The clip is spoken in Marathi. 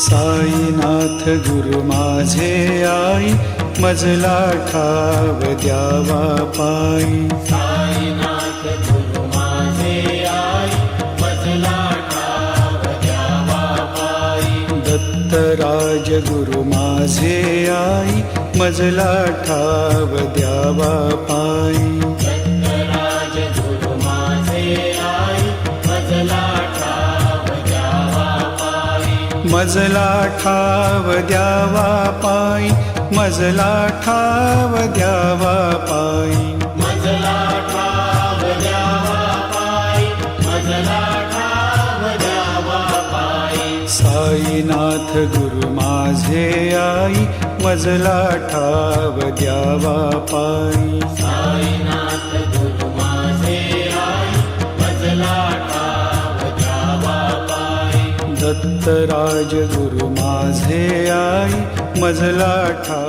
साईनाथ गुरु माझे आई मजला ठाव द्यावा पायी. साईनाथ गुरु माझे आई मजला ठाव द्यावा पायी. दत्तराज गुरु माझे आई मजला ठाव द्यावा पायी. मजला ठाव द्यावा पायी मजला ठाव द्यावा पायी. मजला ठाव द्यावा पायी मजला ठाव द्यावा पायी. साईनाथ गुरु माझे आई मजला ठाव द्यावा पायी. दत्तराज गुरु माझे आई मजला ठा